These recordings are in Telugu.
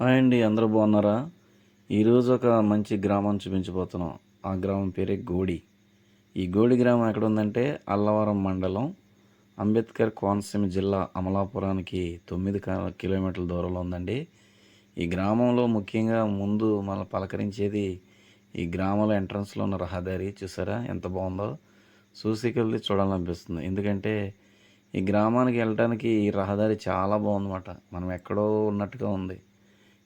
హాయ్ అండి అందరూ బాగున్నారా? ఈరోజు ఒక మంచి గ్రామం చూపించబోతున్నాం. ఆ గ్రామం పేరే గోడి. ఈ గోడి గ్రామం ఎక్కడ ఉందంటే అల్లవరం మండలం అంబేద్కర్ కోనసీమ జిల్లా అమలాపురానికి తొమ్మిది కిలోమీటర్ల దూరంలో ఉందండి. ఈ గ్రామంలో ముఖ్యంగా ముందు మన పలకరించేది ఈ గ్రామంలో ఎంట్రన్స్లో ఉన్న రహదారి చూసారా ఎంత బాగుందో? చూసికెళ్ళి చూడాలనిపిస్తుంది. ఎందుకంటే ఈ గ్రామానికి వెళ్ళడానికి ఈ రహదారి చాలా బాగుందన్నమాట. మనం ఎక్కడో ఉన్నట్టుగా ఉంది.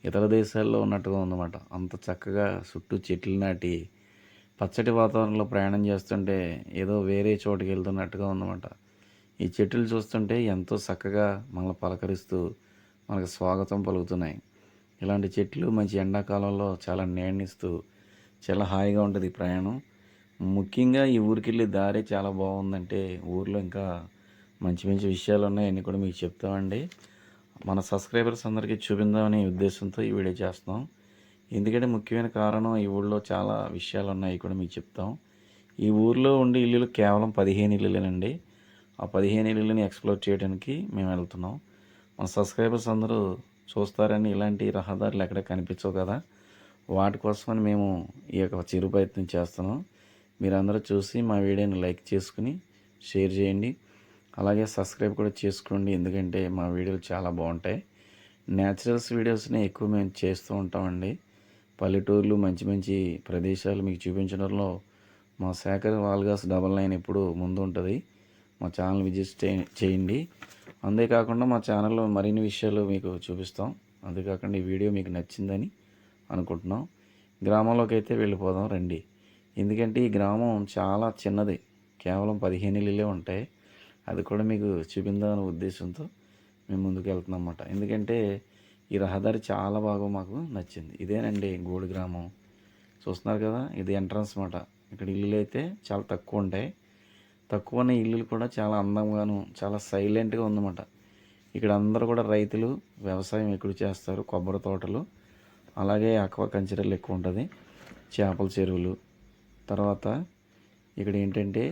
ఇతర దేశాల్లో ఉన్నట్టుగా ఉందన్నమాట. అంత చక్కగా చుట్టూ చెట్లు నాటి పచ్చటి వాతావరణంలో ప్రయాణం చేస్తుంటే ఏదో వేరే చోటుకి వెళ్తున్నట్టుగా ఉందన్నమాట. ఈ చెట్లు చూస్తుంటే ఎంతో చక్కగా మనల్ని పలకరిస్తూ మనకు స్వాగతం పలుకుతున్నాయి. ఇలాంటి చెట్లు మంచి ఎండాకాలంలో చాలా నేణిస్తూ చాలా హాయిగా ఉంటుంది ఈ ప్రయాణం. ముఖ్యంగా ఈ ఊరికి వెళ్ళే దారి చాలా బాగుందంటే ఊర్లో ఇంకా మంచి మంచి విషయాలు ఉన్నాయి అన్నీ కూడా మీకు చెప్తామండి. మన సబ్స్క్రైబర్స్ అందరికీ చూపిందామనే ఉద్దేశంతో ఈ వీడియో చేస్తాం ఎందుకంటే ముఖ్యమైన కారణం ఈ ఊళ్ళో చాలా విషయాలు ఉన్నాయి కూడా మీకు చెప్తాం. ఈ ఊర్లో ఉండే ఇల్లులు కేవలం పదిహేను ఇల్లులేనండి. ఆ పదిహేను ఇల్లులని ఎక్స్ప్లోర్ చేయడానికి మేము వెళ్తున్నాం. మన సబ్స్క్రైబర్స్ అందరూ చూస్తారని ఇలాంటి రహదారులు ఎక్కడ కనిపించవు కదా? వాటి కోసమని మేము ఈ యొక్క చిరు ప్రయత్నం చేస్తున్నాం. మీరందరూ చూసి మా వీడియోని లైక్ చేసుకుని షేర్ చేయండి. అలాగే సబ్స్క్రైబ్ కూడా చేసుకోండి. ఎందుకంటే మా వీడియోలు చాలా బాగుంటాయి. న్యాచురల్స్ వీడియోస్ని ఎక్కువ మేము చేస్తూ ఉంటామండి. పల్లెటూర్లు మంచి మంచి ప్రదేశాలు మీకు చూపించడంలో మా శేఖర్ వాల్గాస్ డబల్ నైన్ ఎప్పుడు ముందు ఉంటుంది. మా ఛానల్ విజిట్ చేయండి. అంతేకాకుండా మా ఛానల్లో మరిన్ని విషయాలు మీకు చూపిస్తాం. అంతేకాకుండా ఈ వీడియో మీకు నచ్చిందని అనుకుంటున్నాం. గ్రామంలోకి అయితే వెళ్ళిపోదాం రండి. ఎందుకంటే ఈ గ్రామం చాలా చిన్నది. కేవలం పదిహేను ఇళ్ళే ఉంటాయి. అది కూడా మీకు చూపిందామనే ఉద్దేశంతో మేము ముందుకు వెళ్తున్నాం అన్నమాట ఎందుకంటే ఈ రహదారి చాలా బాగా మాకు నచ్చింది. ఇదేనండి గోడు గ్రామం. చూస్తున్నారు కదా ఇది ఎంట్రన్స్ అన్నమాట. ఇక్కడ ఇల్లులు అయితే చాలా తక్కువ ఉంటాయి. తక్కువ ఉన్న ఇల్లులు కూడా చాలా అందంగాను చాలా సైలెంట్గా ఉందన్నమాట. ఇక్కడ అందరూ కూడా రైతులు వ్యవసాయం ఎక్కువ చేస్తారు కొబ్బరి తోటలు. అలాగే అక్వా కల్చరల్ ఎక్కువ ఉంటుంది చేపల చెరువులు. తర్వాత ఇక్కడ ఏంటంటే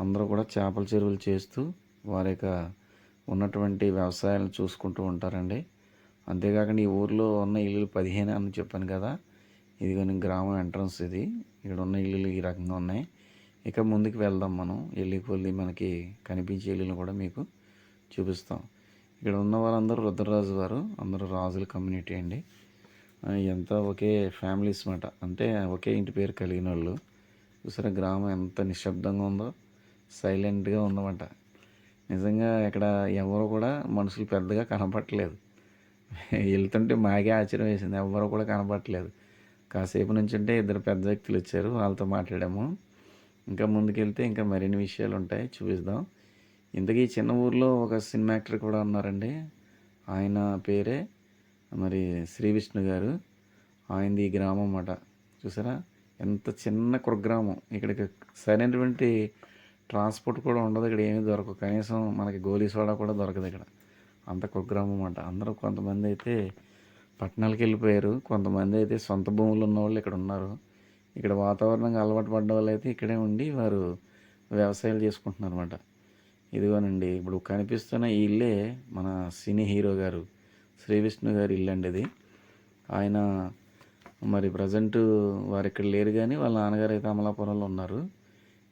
అందరూ కూడా చేపల చెరువులు చేస్తూ వారి యొక్క ఉన్నటువంటి వ్యవసాయాలను చూసుకుంటూ ఉంటారండి. అంతేకాకుండా ఈ ఊర్లో ఉన్న ఇల్లులు పదిహేను అని చెప్పాను కదా ఇది కొన్ని గ్రామం ఎంట్రన్స్ ఇది. ఇక్కడ ఉన్న ఇల్లులు ఈ రకంగా ఉన్నాయి. ఇక ముందుకు వెళ్దాం మనం. వెళ్ళి కొద్ది మనకి కనిపించే ఇల్లులు కూడా మీకు చూపిస్తాం. ఇక్కడ ఉన్న వాళ్ళందరూ రుద్రరాజు వారు అందరూ రాజుల కమ్యూనిటీ అండి. ఎంత ఒకే ఫ్యామిలీస్ మాట. అంటే ఒకే ఇంటి పేరు కలిగిన వాళ్ళు. చూసారా గ్రామం ఎంత నిశ్శబ్దంగా ఉందో. సైలెంట్గా ఉందన్నమాట నిజంగా ఇక్కడ ఎవరు కూడా మనుషులు పెద్దగా కనపడట్లేదు. వెళ్తుంటే మాకే ఆశ్చర్యం వేసింది. ఎవరు కూడా కనపడట్లేదు. కాసేపు నుంచి ఉంటే ఇద్దరు పెద్ద వ్యక్తులు వచ్చారు. వాళ్ళతో మాట్లాడాము. ఇంకా ముందుకెళ్తే ఇంకా మరిన్ని విషయాలు ఉంటాయి. చూపిస్తాం ఇంతకీ చిన్న ఊర్లో ఒక సినిమా యాక్టర్ కూడా ఉన్నారండి. ఆయన పేరే మరి శ్రీ విష్ణు గారు. ఆయనది ఈ గ్రామం అన్నమాట. చూసారా? ఎంత చిన్న కుగ్రామం ఇక్కడికి సరైనటువంటి ట్రాన్స్పోర్ట్ కూడా ఉండదు. ఇక్కడ ఏమీ దొరకదు కనీసం మనకి గోలీ సోడా కూడా దొరకదు ఇక్కడ. అంత కుగ్రామం అన్నమాట. అందరూ కొంతమంది అయితే పట్టణాలకు వెళ్ళిపోయారు. కొంతమంది అయితే సొంత భూములు ఉన్న వాళ్ళు ఇక్కడ ఉన్నారు. ఇక్కడ వాతావరణంగా అలవాటు పడ్డ వాళ్ళు అయితే ఇక్కడే ఉండి వారు వ్యవసాయాలు చేసుకుంటున్నారు అనమాట ఇదిగోనండి ఇప్పుడు కనిపిస్తున్న ఈ ఇల్లే మన సినీ హీరో గారు శ్రీ విష్ణు గారి ఇల్లు అండి ఇది. ఆయన మరి ప్రజెంట్ వారు ఇక్కడ లేరు కానీ వాళ్ళ నాన్నగారు అయితే అమలాపురంలో ఉన్నారు.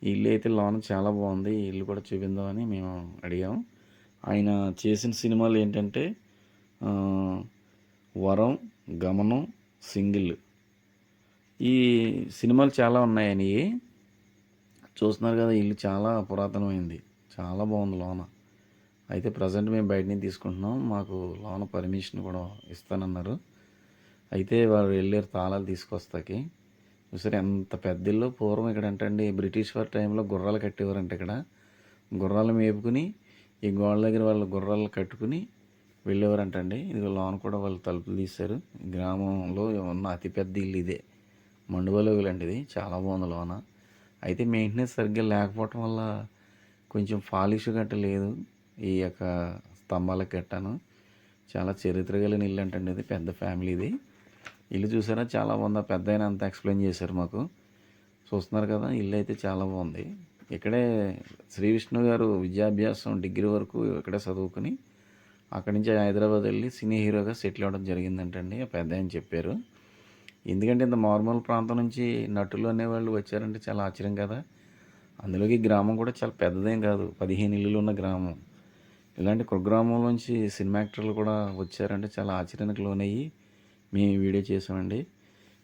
ఈ ఇల్లు అయితే లోన చాలా బాగుంది. ఈ ఇల్లు కూడా చూపిందామని మేము అడిగాం. ఆయన చేసిన సినిమాలు ఏంటంటే వరం గమనం సింగిల్. ఈ సినిమాలు చాలా ఉన్నాయని చూస్తున్నారు కదా ఇల్లు చాలా పురాతనమైంది. చాలా బాగుంది లోన. అయితే ప్రజెంట్ మేము బయట నుంచి తీసుకుంటున్నాం. మాకు లోన పర్మిషన్ కూడా ఇస్తానన్నారు. అయితే వారు వెళ్ళారు తాళాలు తీసుకొస్తాకి. చూసారు ఎంత పెద్ద ఇల్లు పూర్వం ఇక్కడ ఏంటండి బ్రిటిష్ వారి టైంలో గుర్రాలు కట్టేవారంట ఇక్కడ. గుర్రాలు మేపుకుని ఈ గోడ దగ్గర వాళ్ళు గుర్రాలు కట్టుకుని వెళ్ళేవారంటండి. ఇది లోన కూడా వాళ్ళు తలుపులు తీశారు. గ్రామంలో ఉన్న అతిపెద్ద ఇల్లు ఇదే. మండువలోకి లాంటిది. చాలా బాగుంది లోన. అయితే మెయింటెనెన్స్ సరిగ్గా లేకపోవటం వల్ల కొంచెం పాలిష్ గట్ట లేదు. ఈ యొక్క స్తంభాలకు గట్టాను. చాలా చరిత్ర కలిగిన ఇల్లు అంటండి ఇది. పెద్ద ఫ్యామిలీది ఇల్లు చూసారా? చాలా బాగుంది. ఆ పెద్ద ఆయన అంత ఎక్స్ప్లెయిన్ చేశారు మాకు. చూస్తున్నారు కదా ఇల్లు అయితే చాలా బాగుంది. ఇక్కడే శ్రీ విష్ణు గారు విద్యాభ్యాసం డిగ్రీ వరకు ఇక్కడే చదువుకుని అక్కడి నుంచి హైదరాబాద్ వెళ్ళి సినీ హీరోగా సెటిల్ అవ్వడం జరిగిందంటండి ఆ పెద్ద అని చెప్పారు. ఎందుకంటే ఇంత మార్మల్ ప్రాంతం నుంచి నటులు అనేవాళ్ళు వచ్చారంటే చాలా ఆశ్చర్యం కదా. అందులోకి గ్రామం కూడా చాలా పెద్దదేం కాదు పదిహేను ఇల్లులు ఉన్న గ్రామం. ఇలాంటి కుగ్రామం నుంచి సినిమా యాక్టర్లు కూడా వచ్చారంటే చాలా ఆశ్చర్యానికి లోనయ్యి మేము ఈ వీడియో చేసామండి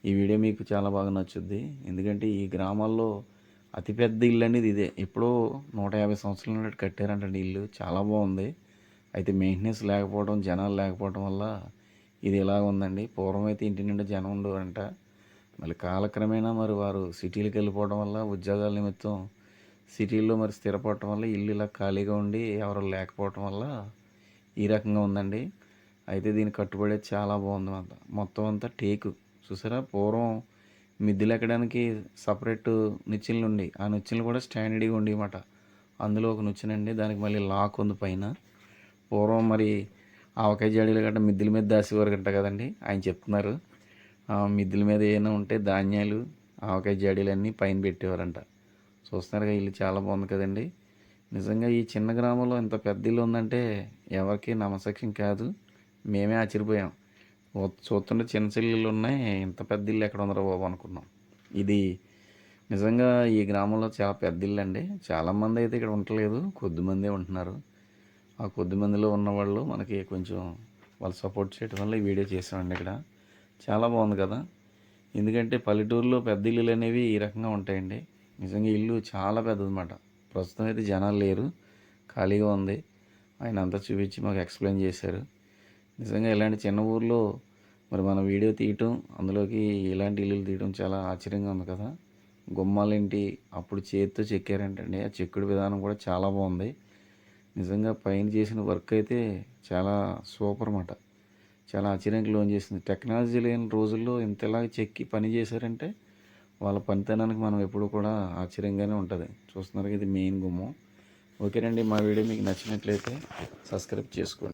ఈ వీడియో మీకు చాలా బాగా నచ్చుద్ది. ఎందుకంటే ఈ గ్రామాల్లో అతిపెద్ద ఇల్లు అనేది ఇదే. ఎప్పుడో నూట యాభై సంవత్సరాల నుండి కట్టారంటండి ఇల్లు. చాలా బాగుంది. అయితే మెయింటెనెన్స్ లేకపోవడం జనాలు లేకపోవడం వల్ల ఇది ఇలా ఉందండి? పూర్వం అయితే ఇంటి నిండా జనం ఉండేవారంట. మళ్ళీ కాలక్రమేణా మరి వారు సిటీలకు వెళ్ళిపోవడం వల్ల ఉద్యోగాల నిమిత్తం సిటీల్లో మరి స్థిరపడటం వల్ల ఇల్లు ఇలా ఖాళీగా ఉండి ఎవరు లేకపోవటం వల్ల ఈ రకంగా ఉందండి. అయితే దీని కట్టుబడి చాలా బాగుంది అంత మొత్తం అంతా టేకు. చూసారా? పూర్వం మిద్దెలు ఎక్కడానికి సపరేట్ నిచ్చెనలు ఉండి. ఆ నిచ్చెనలు కూడా స్టాండర్డ్గా ఉండేమాట అందులో ఒక నిచ్చెనండి. దానికి మళ్ళీ లాక్ ఉంది పైన. పూర్వం మరి ఆవకాయ జాడీలు గట్రా మిద్దెల మీద దాసేవారు గట్ట కదండి? ఆయన చెప్తున్నారు. ఆ మిద్దెల మీద ఏమైనా ఉంటే ధాన్యాలు ఆవకాయ జాడీలు అన్నీ పైన పెట్టేవారంట. చూస్తున్నారుగా ఇల్లు చాలా బాగుంది కదండి. నిజంగా ఈ చిన్న గ్రామంలో ఇంత పెద్ద ఇల్లు ఉందంటే ఎవరికి నమ్మసక్యం కాదు. మేమే ఆశ్చర్యపోయాం. చూస్తుంటే చిన్న చెల్లెళ్ళు ఉన్నాయి. ఇంత పెద్ద ఇల్లు ఎక్కడ ఉందరో బాబు అనుకున్నాం. ఇది నిజంగా ఈ గ్రామంలో చాలా పెద్ద ఇల్లు అండి. చాలామంది అయితే ఇక్కడ ఉండలేదు కొద్దిమందే ఉంటున్నారు. ఆ కొద్ది మందిలో ఉన్నవాళ్ళు మనకి కొంచెం వాళ్ళు సపోర్ట్ చేయడం వల్ల ఈ వీడియో చేసామండి ఇక్కడ. చాలా బాగుంది కదా. ఎందుకంటే పల్లెటూరులో పెద్ద ఇల్లులు అనేవి ఈ రకంగా ఉంటాయండి. నిజంగా ఇల్లు చాలా పెద్దదన్నమాట. ప్రస్తుతం అయితే జనాలు లేరు. ఖాళీగా ఉంది. ఆయన అంతా చూపించి మాకు ఎక్స్ప్లెయిన్ చేశారు. నిజంగా ఇలాంటి చిన్న ఊర్లో మరి మన వీడియో తీయటం అందులోకి ఇలాంటి ఇల్లులు తీయటం చాలా ఆశ్చర్యంగా ఉంది కదా. గుమ్మాలేంటి? అప్పుడు చేతితో చెక్కారంటండి ఆ చెక్కుడు విధానం కూడా చాలా బాగుంది. నిజంగా పైన చేసిన వర్క్ అయితే చాలా సూపర్ అన్నమాట. చాలా ఆశ్చర్యానికి లోన్ చేసింది. టెక్నాలజీ లేని రోజుల్లో ఇంతలా చెక్కి పని చేశారంటే వాళ్ళ పనితనానికి మనం ఎప్పుడు కూడా ఆశ్చర్యంగానే ఉంటుంది. చూస్తున్నారు ఇది మెయిన్ గుమ్మం. ఓకేనండి మా వీడియో మీకు నచ్చినట్లయితే సబ్స్క్రైబ్ చేసుకోండి.